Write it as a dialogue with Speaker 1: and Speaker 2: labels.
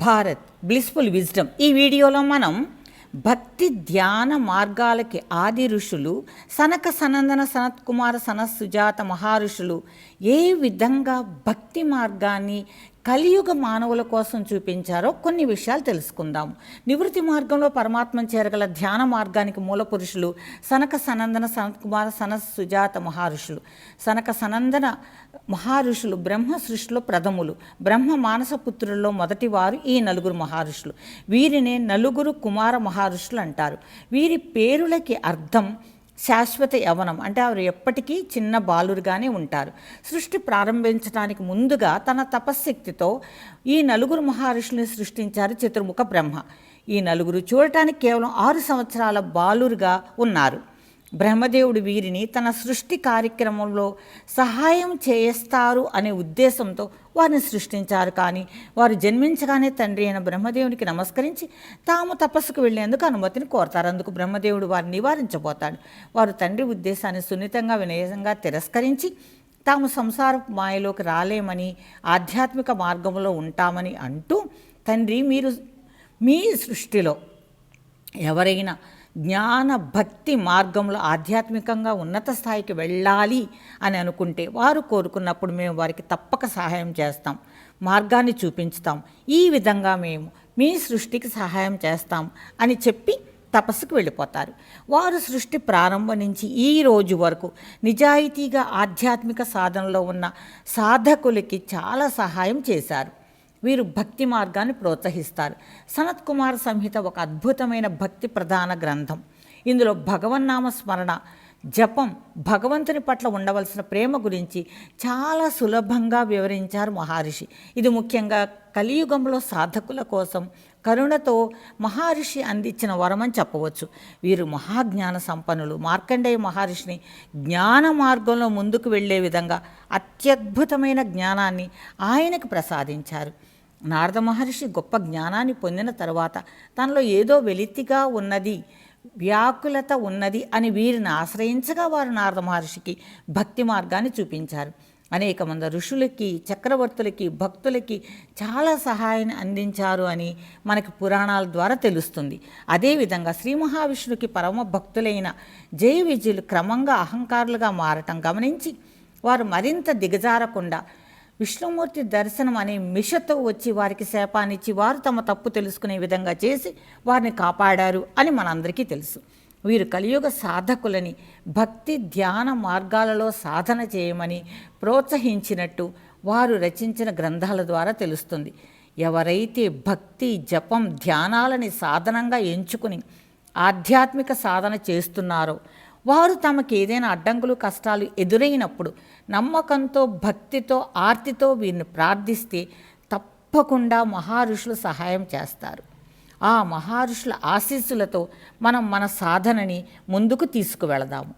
Speaker 1: Bharat blissful wisdom ఈ వీడియోలో మనం భక్తి ధ్యాన మార్గాలకి ఆది ఋషులు సనక సనందన సనత్కుమార సనత్ సుజాత మహారుషులు ఏ విధంగా భక్తి మార్గాన్ని కలియుగ మానవుల కోసం చూపించారో కొన్ని విషయాలు తెలుసుకుందాం. నివృత్తి మార్గంలో పరమాత్మను చేరగల ధ్యాన మార్గానికి మూల పురుషులు సనక సనందన సనత్ కుమార సనత్ సుజాత మహర్షులు. సనక సనందన మహారుషులు బ్రహ్మ సృష్టిలో ప్రథములు. బ్రహ్మ మానస పుత్రుల్లో మొదటివారు ఈ నలుగురు మహారుషులు. వీరినే నలుగురు కుమార మహారుషులు అంటారు. వీరి పేరులకి అర్థం శాశ్వత యవనం. అంటే వారు ఎప్పటికీ చిన్న బాలురుగానే ఉంటారు. సృష్టి ప్రారంభించడానికి ముందుగా తన తపశ్శక్తితో ఈ నలుగురు మహర్షుల్ని సృష్టించారు చతుర్ముఖ బ్రహ్మ. ఈ నలుగురు చూడటానికి కేవలం ఆరు సంవత్సరాల బాలురుగా ఉన్నారు. బ్రహ్మదేవుడు వీరిని తన సృష్టి కార్యక్రమంలో సహాయం చేస్తారు అనే ఉద్దేశంతో వారిని సృష్టించారు. కానీ వారు జన్మించగానే తండ్రి అయిన బ్రహ్మదేవునికి నమస్కరించి తాము తపస్సుకు వెళ్ళేందుకు అనుమతిని కోరతారు. అందుకు బ్రహ్మదేవుడు వారిని నివారించబోతాడు. వారు తండ్రి ఉద్దేశాన్ని సున్నితంగా వినయంగా తిరస్కరించి తాము సంసార మాయలోకి రాలేమని ఆధ్యాత్మిక మార్గంలో ఉంటామని అంటూ తండ్రి మీరు మీ సృష్టిలో ఎవరైనా జ్ఞాన భక్తి మార్గంలో ఆధ్యాత్మికంగా ఉన్నత స్థాయికి వెళ్ళాలి అని అనుకుంటే వారు కోరుకున్నప్పుడు మేము వారికి తప్పక సహాయం చేస్తాం మార్గాన్ని చూపించుతాం. ఈ విధంగా మేము మీ సృష్టికి సహాయం చేస్తాం అని చెప్పి తపస్సుకు వెళ్ళిపోతారు. వారు సృష్టి ప్రారంభం నుంచి ఈ రోజు వరకు నిజాయితీగా ఆధ్యాత్మిక సాధనలో ఉన్న సాధకులకి చాలా సహాయం చేశారు. వీరు భక్తి మార్గాన్ని ప్రోత్సహిస్తారు. సనత్ కుమార్ సంహిత ఒక అద్భుతమైన భక్తి ప్రధాన గ్రంథం. ఇందులో భగవన్నామ స్మరణ జపం భగవంతుని పట్ల ఉండవలసిన ప్రేమ గురించి చాలా సులభంగా వివరించారు మహర్షి. ఇది ముఖ్యంగా కలియుగంలో సాధకుల కోసం కరుణతో మహర్షి అందించిన వరమని చెప్పవచ్చు. వీరు మహాజ్ఞాన సంపన్నులు. మార్కండేయ మహర్షిని జ్ఞాన మార్గంలో ముందుకు వెళ్ళే విధంగా అత్యద్భుతమైన జ్ఞానాన్ని ఆయనకు ప్రసాదించారు. నారద మహర్షి గొప్ప జ్ఞానాన్ని పొందిన తర్వాత తనలో ఏదో వెలితిగా ఉన్నది వ్యాకులత ఉన్నది అని వీరిని ఆశ్రయించగా వారు నారద మహర్షికి భక్తి మార్గాన్ని చూపించారు. అనేక మంది ఋషులకి చక్రవర్తులకి భక్తులకి చాలా సహాయాన్ని అందించారు అని మనకి పురాణాల ద్వారా తెలుస్తుంది. అదేవిధంగా శ్రీ మహావిష్ణుకి పరమ భక్తులైన జయ విజయులు క్రమంగా అహంకారులుగా మారటం గమనించి వారు మరింత దిగజారకుండా విష్ణుమూర్తి దర్శనం అనే మిషతో వచ్చి వారికి శాపాన్నిచ్చి వారు తమ తప్పు తెలుసుకునే విధంగా చేసి వారిని కాపాడారు అని మనందరికీ తెలుసు. వీరు కలియుగ సాధకులని భక్తి ధ్యాన మార్గాలలో సాధన చేయమని ప్రోత్సహించినట్టు వారు రచించిన గ్రంథాల ద్వారా తెలుస్తుంది. ఎవరైతే భక్తి జపం ధ్యానాలని సాధనంగా ఎంచుకుని ఆధ్యాత్మిక సాధన చేస్తున్నారో వారు తమకు ఏదైనా అడ్డంకులు కష్టాలు ఎదురైనప్పుడు నమ్మకంతో భక్తితో ఆర్తితో వీరిని ప్రార్థిస్తే తప్పకుండా మహారుషులు సహాయం చేస్తారు. ఆ మహారుషుల ఆశీస్సులతో మనం మన సాధనని ముందుకు తీసుకువెళదాము.